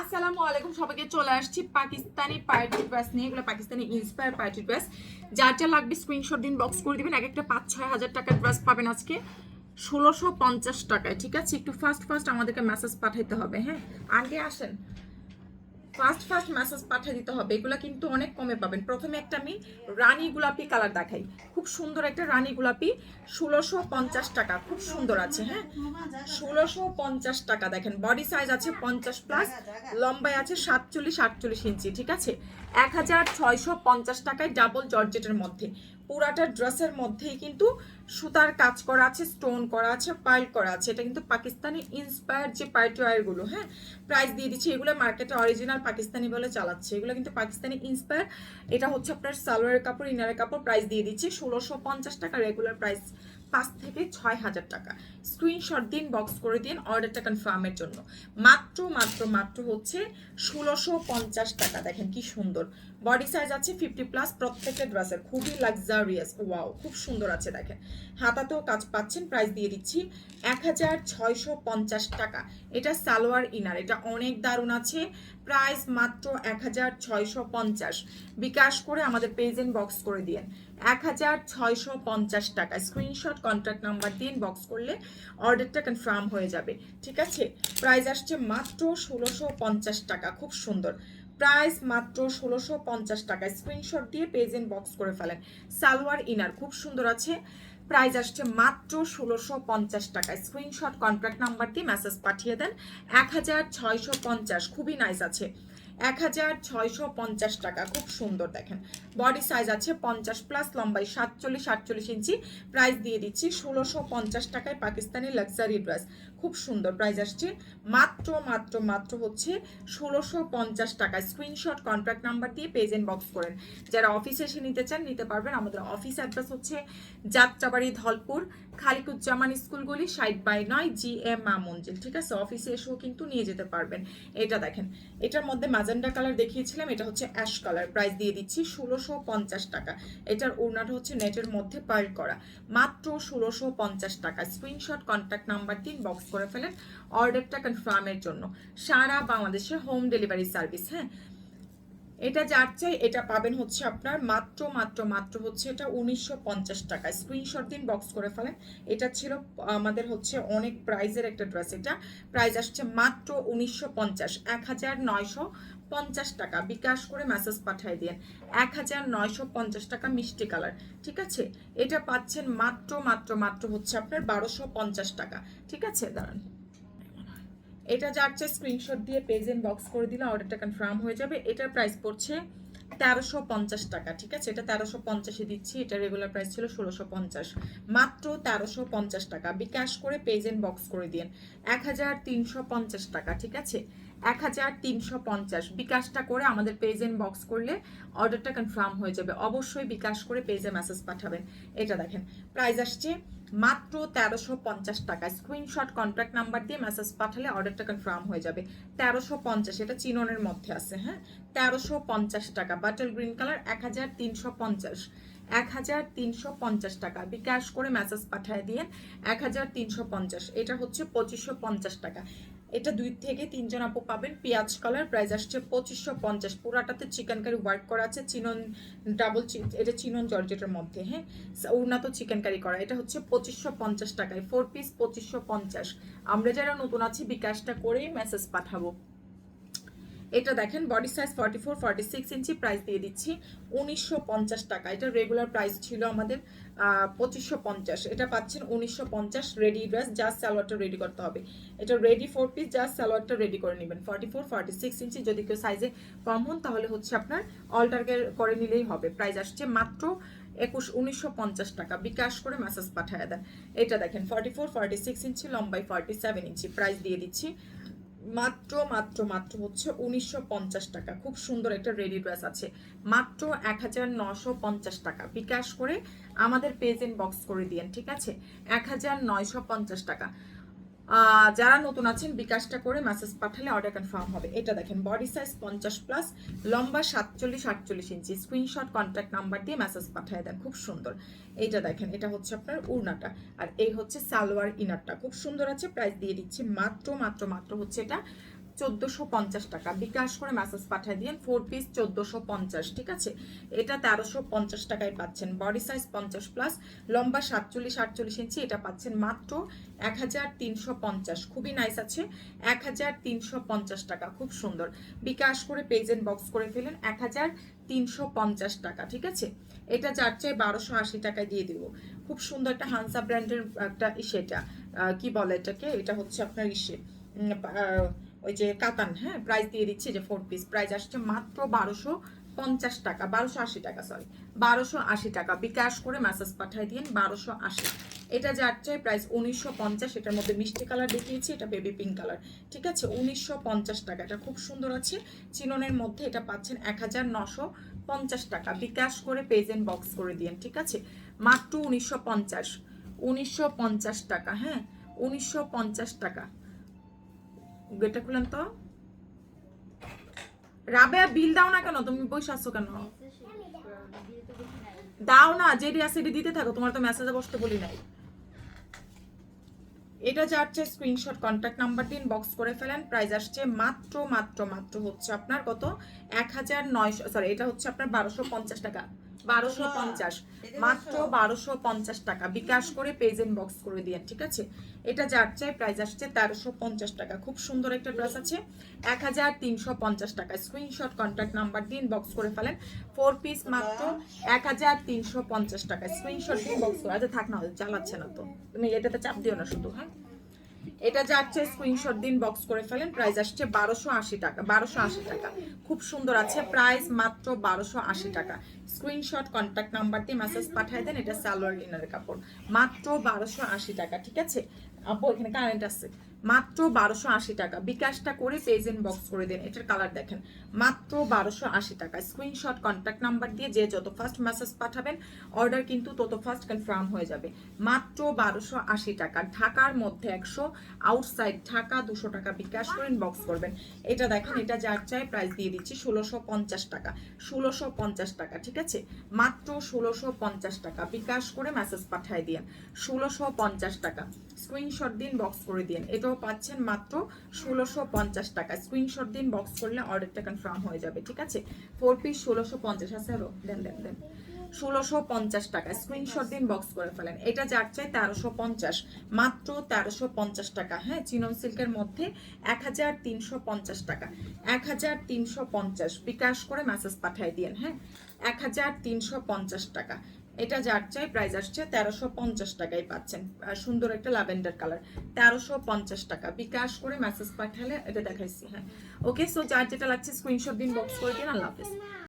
আসসালামু আলাইকুম, সবাইকে চলে আসছি পাকিস্তানি পার্টি ড্রেস নিয়ে। এগুলো পাকিস্তানি ইন্সপায়ার পার্টি ড্রেস যার যা লাগবে স্ক্রিনশট দিন বক্স করে দিবেন। এক একটা পাঁচ ছয় হাজার টাকার ড্রেস পাবেন আজকে। ষোলোশো পঞ্চাশ টাকায়, ঠিক আছে? একটু ফার্স্ট ফার্স্ট আমাদেরকে মেসেজ পাঠাইতে হবে হ্যাঁ? আগে আসেন। ফার্স্ট ফার্স্ট মেসেজ পাঠিয়ে দিতে হবে। এগুলো কিন্তু অনেক কমে পাবেন। প্রথমে একটা আমি রানী গোলাপি কালার দেখাই। খুব সুন্দর একটা রানী গোলাপি। ষোলোশো পঞ্চাশ টাকা। খুব সুন্দর আছে হ্যাঁ? ষোলোশো পঞ্চাশ টাকা দেখেন। বডি সাইজ আছে পঞ্চাশ প্লাস লম্বায় আছে সাতচল্লিশ, আটচল্লিশ ইঞ্চি, ঠিক আছে? এক হাজার ছয়শো পঞ্চাশ টাকায় ডাবল জর্জেটের মধ্যে। পুরাটা ড্রেসের মধ্যেই কিন্তু সুতার কাজ করা আছে স্টোন করা আছে পাইল করা আছে। এটা কিন্তু পাকিস্তানি ইন্সপায়ার যে পার্টি ওয়ারগুলো হ্যাঁ? প্রাইস দিয়ে দিচ্ছে, এগুলো মার্কেটে অরিজিনাল পাকিস্তানি বলে চালাচ্ছে। এগুলো কিন্তু পাকিস্তানি ইন্সপায়ার এটা হচ্ছে আপনার সালোয়ারের কাপড়, ইনারের কাপড় প্রাইস দিয়ে দিচ্ছে, ষোলোশো পঞ্চাশ টাকা রেগুলার প্রাইস পাঁচ থেকে ছয় হাজার টাকা। স্ক্রিনশট দিন বক্স করে দিন অর্ডারটা কনফার্মের জন্য। মাত্র মাত্র মাত্র হচ্ছে ষোলোশো পঞ্চাশ টাকা। দেখেন কি সুন্দর। বডি সাইজ আছে ফিফটি প্লাস প্রত্যেকটা ড্রেসের খুবই লাক্সারিয়াস ওয়াও খুব সুন্দর আছে, দেখেন। হাতাতেও কাজ পাচ্ছেন প্রাইস দিয়ে দিচ্ছি এক হাজার ছয়শো পঞ্চাশ টাকা। এটা সালোয়ার ইনার এটা অনেক দারুণ আছে। প্রাইস মাত্র এক হাজার ছয়শো পঞ্চাশ। বিকাশ করে আমাদের পেজেন্ট বক্স করে দিন এক হাজার ছয়শো পঞ্চাশ টাকা। স্ক্রিনশট কন্ট্যাক্ট নাম্বার দিন বক্স করলে অর্ডারটা কনফার্ম হয়ে যাবে, ঠিক আছে? প্রাইস আসছে মাত্র ষোলোশো পঞ্চাশ টাকা, খুব সুন্দর। প্রাইস মাত্র ষোলোশো পঞ্চাশ টাকা স্ক্রিনশট দিয়ে পেজেন্ট বক্স করে ফেলেন। সালোয়ার ইনার খুব সুন্দর আছে। প্রাইস আসছে মাত্র ষোলোশো পঞ্চাশ টাকা স্ক্রিনশট কন্ট্রাক্ট নাম্বার দিয়ে মেসেজ পাঠিয়ে দেন। এক হাজার ছয়শো পঞ্চাশ, খুবই নাইস আছে। এক হাজার ছয়শো পঞ্চাশ টাকা। খুব সুন্দর দেখেন। বডি সাইজ আছে পঞ্চাশ প্লাস লম্বাই সাতচল্লিশ, আটচল্লিশ ইঞ্চি প্রাইস দিয়ে দিচ্ছি ষোলোশো পঞ্চাশ টাকায় পাকিস্তানি লাক্সারি ড্রেস খুব সুন্দর প্রাইস আসছে। মাত্র মাত্র মাত্র হচ্ছে ষোলোশো পঞ্চাশ টাকা স্ক্রিনশট কন্ট্যাক্ট নাম্বার দিয়ে পেজ এন্ড বক্স করেন। যারা অফিসে এসে নিতে চান, নিতে পারবেন। আমাদের অফিস অ্যাড্রেস হচ্ছে যাত্রাবাড়ি ধলপুর, খালিকুজ্জামান স্কুলগুলি সাইড বাই নয় জি এম মা মঞ্জিল। ঠিক আছে? অফিসে এসেও কিন্তু নিয়ে যেতে পারবেন। এটা দেখেন, এটার মধ্যে ম্যাজেন্ডা কালার দেখিয়েছিলাম। এটা হচ্ছে অ্যাশ কালার প্রাইস দিয়ে দিচ্ছি ষোলোশো পঞ্চাশ টাকা। এটার ওড়নাটা হচ্ছে নেটের মধ্যে পার্ল করা। মাত্র ষোলোশো পঞ্চাশ টাকা স্ক্রিনশট কন্ট্যাক্ট নাম্বার দিন বক্স করে ফেলেন অর্ডারটা কনফার্মের জন্য। সারা বাংলাদেশে হোম ডেলিভারি সার্ভিস হ্যাঁ? এটা যার চাই, এটা পাবেন হচ্ছে আপনার মাত্র মাত্র মাত্র হচ্ছে এটা উনিশশো পঞ্চাশ টাকা। স্ক্রিনশট দিন বক্স করে ফেলেন। এটা ছিল আমাদের হচ্ছে অনেক প্রাইজের একটা ড্রেস এটা প্রাইস আসছে মাত্র উনিশশো পঞ্চাশ, এক হাজার নয়শো পঞ্চাশ টাকা। বিকাশ করে মেসেজ পাঠিয়ে দিন এক হাজার নয়শো পঞ্চাশ টাকা মিষ্টি কালার। ঠিক আছে? এটা পাচ্ছেন মাত্র মাত্র মাত্র হচ্ছে আপনার বারোশো পঞ্চাশ টাকা। ঠিক আছে? দাঁড়ান। এটা যার চেয়ে স্ক্রিনশট দিয়ে পেজেন্ট বক্স করে দিলে অর্ডারটা কনফার্ম হয়ে যাবে। এটার প্রাইস পড়ছে তেরোশো পঞ্চাশ টাকা। ঠিক আছে? এটা তেরোশো পঞ্চাশে দিচ্ছি। এটা রেগুলার প্রাইস ছিল ষোলোশো পঞ্চাশ। মাত্র তেরোশো পঞ্চাশ টাকা। বিকাশ করে পেজেন্ট বক্স করে দিন এক হাজার তিনশো পঞ্চাশ টাকা। ঠিক আছে? এক হাজার তিনশো পঞ্চাশ। বিকাশটা করে আমাদের পেজেন্ট বক্স করলে অর্ডারটা কনফার্ম হয়ে যাবে। অবশ্যই বিকাশ করে পেজে মেসেজ পাঠাবেন। এটা দেখেন প্রাইস আসছে মাত্র তেরোশো পঞ্চাশ টাকা স্ক্রিনশট কন্ট্যাক্ট নাম্বার দিয়ে মেসেজ পাঠালে অর্ডারটা কনফার্ম হয়ে যাবে। তেরোশো পঞ্চাশ, এটা চিননের মধ্যে আছে হ্যাঁ? তেরোশো পঞ্চাশ টাকা বাটল গ্রিন কালার এক হাজার তিনশো পঞ্চাশ। এক হাজার তিনশো পঞ্চাশ টাকা। বিকাশ করে মেসেজ পাঠিয়ে দিয়ে এক হাজার তিনশো পঞ্চাশ। এটা হচ্ছে পঁচিশশো পঞ্চাশ টাকা। এটা দুই থেকে তিনজন আপু পাবেন। পেঁয়াজ কালার প্রাইস আসছে পঁচিশশো পঞ্চাশ। পুরাটাতে চিকেন কারি ওয়ার্ক করা আছে, চিনন ডাবল এটা চিনন জর্জেটের মধ্যে হ্যাঁ? উন্নত চিকেন কারি করা। এটা হচ্ছে পঁচিশশো পঞ্চাশ টাকায়। ফোর পিস পঁচিশশো পঞ্চাশ। আমরা যারা নতুন আছি, বিকাশটা করেই মেসেজ পাঠাবো। এটা দেখেন body size forty four forty six inch price দিয়ে দিচ্ছি, উনিশশো পঞ্চাশ টাকা। এটা রেগুলার প্রাইস ছিল আমাদের পঁচিশশো পঞ্চাশ। এটা পাচ্ছেন উনিশশো পঞ্চাশ রেডি ড্রেস জাস্ট সালোয়ারটা রেডি করতে হবে। এটা রেডি ফোর পিস জাস্ট সালোয়ারটা রেডি করে নেবেন। Forty four forty six inch যদি কেউ সাইজে কম হন, তাহলে হচ্ছে আপনার অল্টারকে করে নিলেই হবে। প্রাইস আসছে মাত্র একুশ, উনিশশো পঞ্চাশ টাকা। বিকাশ করে মেসেজ পাঠায় দেন। এটা দেখেন forty four forty six inch লম্বাই forty seven inch price দিয়ে দিচ্ছি। মাত্র মাত্র মাত্র হচ্ছে উনিশশো পঞ্চাশ টাকা। খুব সুন্দর একটা রেডি ড্রেস আছে। মাত্র এক টাকা। বিকাশ করে আমাদের পেজ ইন বক্স করে দিয়েন, ঠিক আছে? এক হাজার নয়শো পঞ্চাশ টাকা। যারা নতুন আছেন, বিকাশটা করে মেসেজ পাঠালে অর্ডার কনফার্ম হবে। এটা দেখেন বডি সাইজ পঞ্চাশ প্লাস লম্বা সাতচল্লিশ, আটচল্লিশ ইঞ্চি স্ক্রিনশট কন্ট্যাক্ট নাম্বার দিয়ে মেসেজ পাঠিয়ে দেন, খুব সুন্দর। এটা দেখেন, এটা হচ্ছে আপনার উড়নাটা। আর এই হচ্ছে সালোয়ার ইনারটা খুব সুন্দর আছে প্রাইস দিয়ে দিচ্ছি। মাত্র মাত্র মাত্র হচ্ছে এটা চোদ্দোশো পঞ্চাশ টাকা। বিকাশ করে মেসেজ পাঠিয়ে দিন ফোর পিস চোদ্দোশো পঞ্চাশ, ঠিক আছে? এটা তেরোশো পঞ্চাশ টাকায় পাচ্ছেন। বডি সাইজ পঞ্চাশ প্লাস লম্বা সাতচল্লিশ আটচল্লিশ ইঞ্চি, এটা পাচ্ছেন মাত্র এক হাজার তিনশো পঞ্চাশ। খুবই নাইস আছে, এক হাজার তিনশো পঞ্চাশ টাকা, খুব সুন্দর। বিকাশ করে পেজেন্ট বক্স করে ফেলেন, এক হাজার তিনশো পঞ্চাশ টাকা, ঠিক আছে? এটা যার চাই বারোশো আশি টাকায় দিয়ে দিব। খুব সুন্দর একটা হানসা ব্র্যান্ডের একটা সেটা কি বলে এটাকে? এটা হচ্ছে আপনার ইসে। ওই যে কাতান হ্যাঁ প্রাইস দিয়ে দিচ্ছি যে ফোর পিস প্রাইস আসছে মাত্র বারোশো পঞ্চাশ টাকা, বারোশো আশি টাকা সরি বারোশো আশি টাকা। বিকাশ করে মেসেজ পাঠিয়ে দিন বারোশো আশি। এটা যার চাই প্রাইস উনিশশো পঞ্চাশ, এটার মধ্যে মিষ্টি কালার দেখিয়েছি, এটা বেবি পিঙ্ক কালার ঠিক আছে? উনিশশো পঞ্চাশ টাকা। এটা খুব সুন্দর আছে। চিননের মধ্যে এটা পাচ্ছেন এক হাজার নশো পঞ্চাশ টাকা। বিকাশ করে পেজেন্ট বক্স করে দিন ঠিক আছে? মাত্র উনিশশো পঞ্চাশ। উনিশশো পঞ্চাশ টাকা হ্যাঁ? উনিশশো পঞ্চাশ টাকা। গেটটা খুলেন তো। রাবেয়া, বিল দাও না কেন? তুমি বসে আসছো কেন? দাও না, যেটি আছে দিতে থাকো। তোমার তো মেসেজে বসতে বলি নাই। এটা যাচ্ছে স্ক্রিনশট কন্ট্যাক্ট নাম্বার দিন বক্স করে ফেলেন। প্রাইস আসছে মাত্র মাত্র মাত্র হচ্ছে আপনার কত? এক হাজার নয়শো সরি এটা হচ্ছে আপনার বারোশো পঞ্চাশ টাকা। বারোশো পঞ্চাশ। মাত্র বারোশো পঞ্চাশ টাকা। বিকাশ করে পেজেন্ট বক্স করে দিয়ে ঠিক আছে? এটা যার চাই প্রাইস আসছে তেরোশো পঞ্চাশ টাকা। খুব সুন্দর একটা ড্রেস আছে। এক হাজার তিনশো পঞ্চাশ টাকা। স্ক্রিনশট কন্ট্যাক্ট নাম্বার দিন বক্স করে ফেলেন। ফোর পিস মাত্র এক হাজার তিনশো পঞ্চাশ টাকা। স্ক্রিনশট দিন বক্স করে। আচ্ছা থাক না জ্বালাচ্ছে না তো। তুমি এটাতে চাপ দিও না শুধু হ্যাঁ? এটা যাচ্ছে স্ক্রিনশট দিন বক্স করে ফেলেন। প্রাইস আসছে বারোশো আশি টাকা, বারোশো আশি টাকা। খুব সুন্দর আছে প্রাইস মাত্র বারোশো আশি টাকা। স্ক্রিনশট কন্ট্যাক্ট নাম্বার দিয়ে মেসেজ পাঠিয়ে দেন, এটা সালোয়ার ডিনারের কাপড়। মাত্র বারোশো আশি টাকা, ঠিক আছে? আপু এখানে কারেন্ট আছে। মাত্র বারোশো আশি টাকা। বিকাশটা করে পেজেন্ট বক্স করে দেন। এটার কালার দেখেন। মাত্র বারোশো আশি টাকা। স্ক্রিনশট কন্ট্যাক্ট নাম্বার দিয়ে যে যত ফার্স্ট মেসেজ পাঠাবেন অর্ডার কিন্তু তত ফার্স্ট কনফার্ম হয়ে যাবে। মাত্র বারোশো আশি টাকা। ঢাকার মধ্যে একশো আউটসাইড ঢাকা দুশো টাকা বিকাশ করেন বক্স করবেন। এটা দেখেন, এটা যার চাই প্রাইস দিয়ে দিচ্ছি ষোলোশো পঞ্চাশ টাকা। ষোলোশো পঞ্চাশ টাকা, ঠিক আছে? মাত্র ষোলোশো পঞ্চাশ টাকা বিকাশ করে মেসেজ পাঠিয়ে দিন ষোলোশো পঞ্চাশ টাকা। স্ক্রিনশট দিন বক্স করে দিন এটাও পাচ্ছেন মাত্র ষোলোশো পঞ্চাশ টাকা। স্ক্রিনশট দিন বক্স করলে অর্ডারটা কনফার্ম হয়ে যাবে, ঠিক আছে? ফোর পিস ষোলোশো পঞ্চাশ আছে, আরও, দেন দেন দেন। ষোলোশো পঞ্চাশ টাকা স্ক্রিনশট দিন বক্স করে ফেলেন। এটা যার চাই, তেরোশো পঞ্চাশ। মাত্র তেরোশো পঞ্চাশ টাকা হ্যাঁ? চিনন সিল্কের মধ্যে এক হাজার তিনশো পঞ্চাশ টাকা। এক হাজার তিনশো পঞ্চাশ, বিকাশ করে মেসেজ পাঠিয়ে দিন হ্যাঁ? এক হাজার তিনশো পঞ্চাশ টাকা। এটা যার চাই প্রাইস আসছে তেরোশো পঞ্চাশ টাকায় পাচ্ছেন। সুন্দর একটা ল্যাভেন্ডার কালার তেরোশো পঞ্চাশ টাকা। বিকাশ করে মেসেজ পাঠালে, এটা দেখাইছি হ্যাঁ। ওকে সো যার যেটা লাগছে স্ক্রিনশট দিন বক্স করে দিন, আল্লাহ হাফেজ।